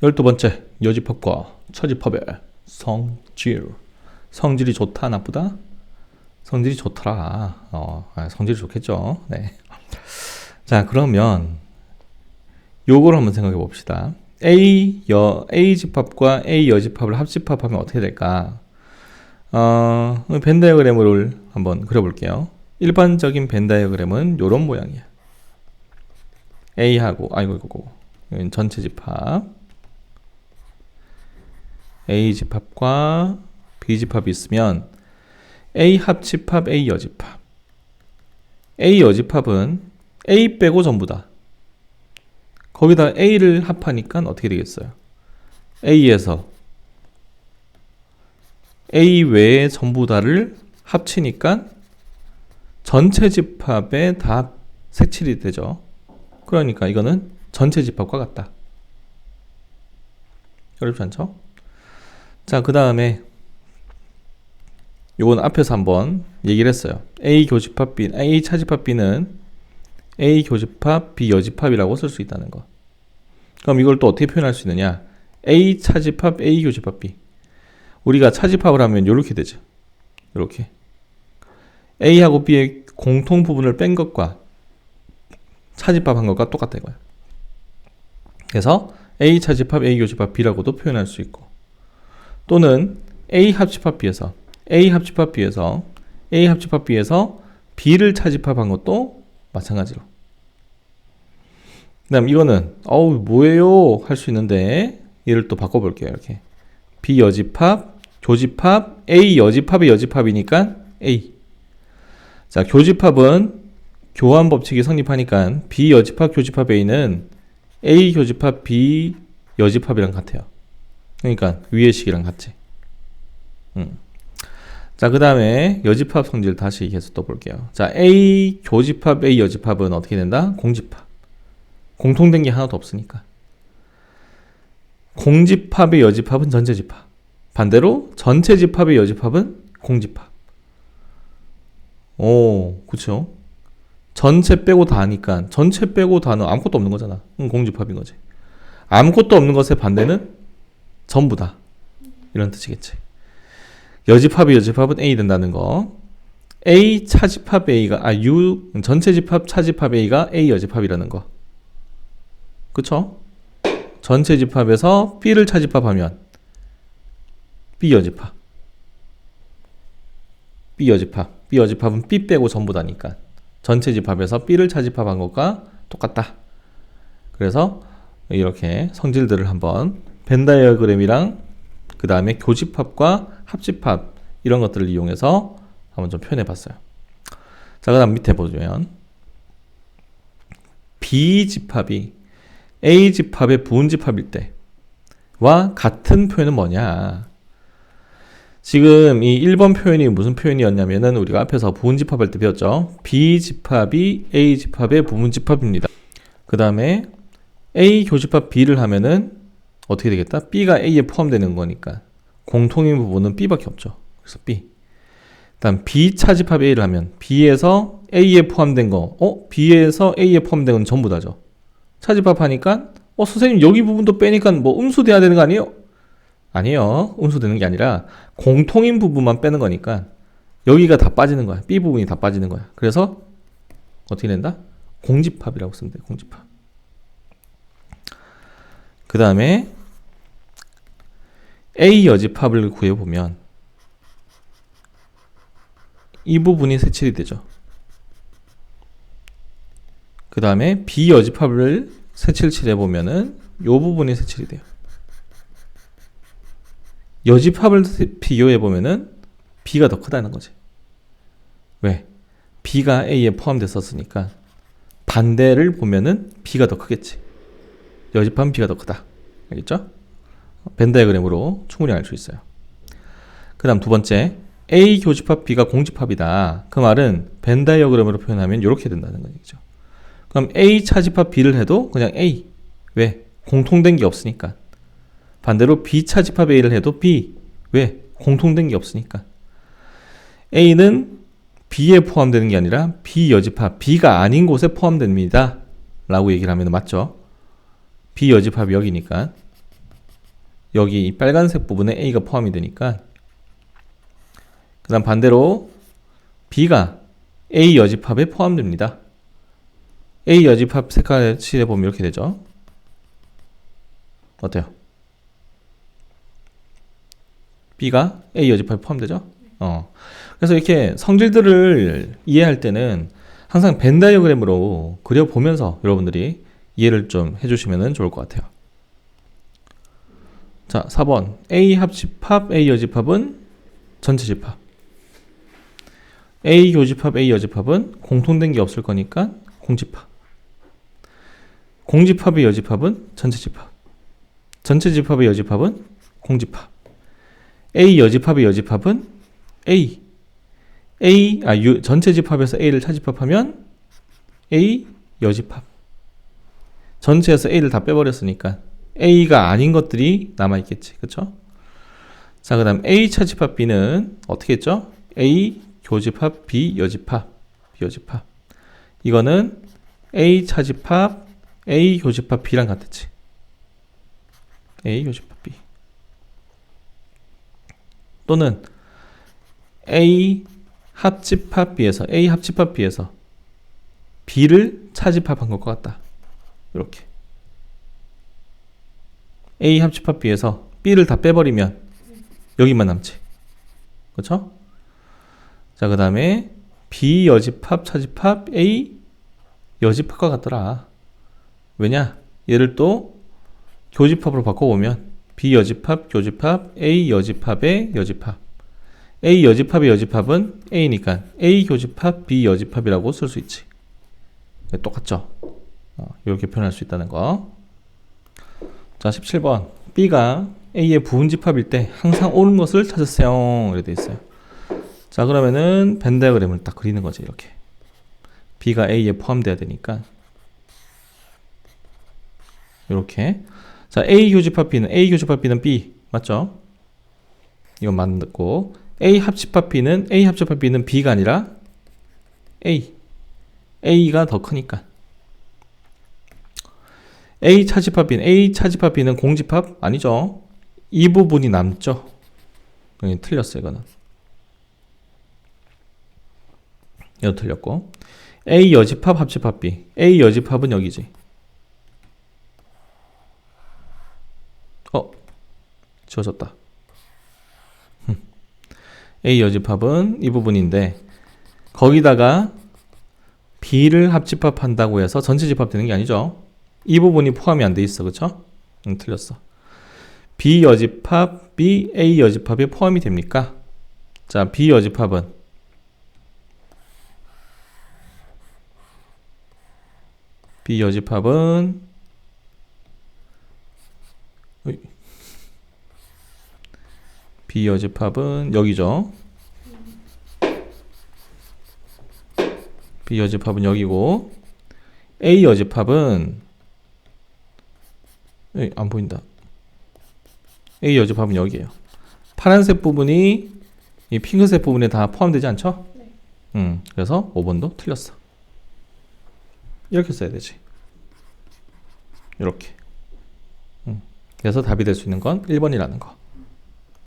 열두 번째 여집합과 처집합의 성질. 성질이 좋다 나쁘다? 성질이 좋더라. 어, 아, 성질이 좋겠죠. 네. 자 그러면 요걸 한번 생각해 봅시다. A 여 A 집합과 A 여집합을 합집합하면 어떻게 될까? 어, 벤 다이어그램을 한번 그려볼게요. 일반적인 벤 다이어그램은 이런 모양이야. A하고 아이고 이거 전체 집합 A 집합과 B 집합이 있으면 A 합집합 A 여집합 A 여집합은 A 빼고 전부다. 거기다 A를 합하니까 어떻게 되겠어요? A에서 A 외에 전부 다를 합치니까 전체 집합에 다 색칠이 되죠. 그러니까 이거는 전체 집합과 같다. 어렵지 않죠? 자, 그 다음에 요건 앞에서 한번 얘기를 했어요. A 교집합 B, A 차집합 B는 A 교집합 B 여집합이라고 쓸 수 있다는 거. 그럼 이걸 또 어떻게 표현할 수 있느냐? A 차집합 A 교집합 B. 우리가 차집합을 하면 이렇게 되죠. 이렇게 A하고 B의 공통 부분을 뺀 것과 차집합한 것과 똑같다 이거야. 그래서 A 차집합 A 교집합 B라고도 표현할 수 있고 또는 A 합집합 B에서 A 합집합 B에서 A 합집합 B에서 B를 차집합한 것도 마찬가지로. 그다음 이거는 어우 뭐예요 할 수 있는데 얘를 또 바꿔볼게요 이렇게 B 여집합 교집합 A 여집합의 여집합이니까 A. 자 교집합은 교환 법칙이 성립하니까 B 여집합 교집합 A는 A 교집합 B 여집합이랑 같아요. 그러니까 위의 식이랑 같지. 음. 자, 그 다음에 여집합 성질 다시 계속 또 볼게요. 자, A 교집합 A 여집합은 어떻게 된다? 공집합. 공통된 게 하나도 없으니까. 공집합의 여집합은 전체 집합. 반대로 전체 집합의 여집합은 공집합. 오, 그쵸? 전체 빼고 다 하니까 전체 빼고 다는 아무것도 없는 거잖아. 응, 공집합인 거지. 아무것도 없는 것의 반대는 전부 다. 이런 뜻이겠지. 여집합의 여집합은 A 된다는 거. A 차집합 A가 아 U 전체 집합 차집합 A가 A 여집합이라는 거. 그쵸? 전체 집합에서 B를 차집합하면 B 여집합. B 여집합. B 여집합은 B 빼고 전부 다니까. 전체 집합에서 B를 차집합한 것과 똑같다. 그래서 이렇게 성질들을 한번 벤 다이어그램이랑 그 다음에 교집합과 합집합 이런 것들을 이용해서 한번 좀 표현해 봤어요. 자, 그 다음 밑에 보면 B집합이 A집합의 부분집합일 때와 같은 표현은 뭐냐? 지금 이 1번 표현이 무슨 표현이었냐면은 우리가 앞에서 부분집합할 때 배웠죠. B집합이 A집합의 부분집합입니다. 그 다음에 A 교집합 B를 하면은 어떻게 되겠다? B가 A에 포함되는 거니까 공통인 부분은 B밖에 없죠. 그래서 B. 다음 B 차집합 A를 하면 B에서 A에 포함된 거, 어? B에서 A에 포함된 건 전부 다죠. 차집합하니까 어 선생님 여기 부분도 빼니까 뭐 음수돼야 되는 거 아니에요? 아니에요. 음수되는 게 아니라 공통인 부분만 빼는 거니까 여기가 다 빠지는 거야. B 부분이 다 빠지는 거야. 그래서 어떻게 된다? 공집합이라고 쓰면 돼. 공집합. 그 다음에 A 여집합을 구해보면 이 부분이 색칠이 되죠. 그 다음에 B 여집합을 색칠 칠 해보면은 이 부분이 색칠이 돼요. 여집합을 비교해보면은 B가 더 크다는 거지. 왜? B가 A에 포함됐었으니까 반대를 보면은 B가 더 크겠지. 여집합은 B가 더 크다. 알겠죠? 벤 다이어그램으로 충분히 알 수 있어요. 그 다음 두 번째 A 교집합 B가 공집합이다. 그 말은 벤 다이어그램으로 표현하면 이렇게 된다는 거죠. 그럼 A 차집합 B를 해도 그냥 A. 왜? 공통된 게 없으니까. 반대로 B 차집합 A를 해도 B. 왜? 공통된 게 없으니까. A는 B에 포함되는 게 아니라 B 여집합, B가 아닌 곳에 포함됩니다. 라고 얘기를 하면 맞죠? B 여집합이 여기니까. 여기 이 빨간색 부분에 A가 포함이 되니까 그 다음 반대로 B가 A 여집합에 포함됩니다. A 여집합 색깔 칠해 보면 이렇게 되죠. 어때요? B가 A 여집합에 포함되죠? 어. 그래서 이렇게 성질들을 이해할 때는 항상 벤 다이어그램으로 그려보면서 여러분들이 이해를 좀 해주시면 좋을 것 같아요. 자, 4번. A 합집합, A 여집합은 전체 집합. A 교집합, A 여집합은 공통된 게 없을 거니까 공집합. 공집합의 여집합은 전체 집합. 전체 집합의 여집합은 공집합. A 여집합의 여집합은 A. A 아 유, 전체 집합에서 A를 차집합하면 A 여집합. 전체에서 A를 다 빼버렸으니까 A가 아닌 것들이 남아 있겠지, 그렇죠? 자, 그 다음 A 차집합 B는 어떻게 했죠? A 교집합 B 여집합 B 여집합. 이거는 A 차집합 A 교집합 B랑 같았지. A 교집합 B. 또는 A 합집합 B에서 A 합집합 B에서 B를 차집합한 것과 같다. 이렇게 A 합집합 B에서 B를 다 빼버리면 여기만 남지. 그렇죠? 자, 그 다음에 B 여집합 차집합 A 여집합과 같더라. 왜냐? 얘를 또 교집합으로 바꿔보면 B 여집합, 교집합, A 여집합의 여집합. A 여집합의 여집합은 A니까 A 교집합, B 여집합이라고 쓸 수 있지. 네, 똑같죠? 어, 이렇게 표현할 수 있다는 거. 자, 17번. B가 A의 부분집합일 때 항상 옳은 것을 찾으세요. 이렇게 돼 있어요. 자, 그러면은 벤 다이어그램을 딱 그리는 거지, 이렇게. B가 A에 포함돼야 되니까. 이렇게. 자, A 교집합 B는 A 교집합 B는 B 맞죠? 이건 맞고 A 합집합 B는 A 합집합 B는 B가 아니라 A. A가 더 크니까. A 차집합 B는 A 차집합 B는 공집합 아니죠. 이 부분이 남죠. 여기 틀렸어요, 이거는. 이거 틀렸고. A 여집합 합집합 B. A 여집합은 여기지. 어, 지워졌다. 흠. A 여집합은 이 부분인데 거기다가 B를 합집합한다고 해서 전체 집합되는 게 아니죠. 이 부분이 포함이 안 돼 있어, 그렇죠? 응, 틀렸어. B 여집합, B A 여집합에 포함이 됩니까? 자, B 여집합은 B 여집합은. B 여집합은 여기죠. B 여집합은 여기고 A 여집합은 에이, 안 보인다. A 여집합은 여기에요. 파란색 부분이 이 핑크색 부분에 다 포함되지 않죠? 네. 음, 그래서 5번도 틀렸어. 이렇게 써야 되지. 이렇게. 음, 그래서 답이 될 수 있는 건 1번이라는 거.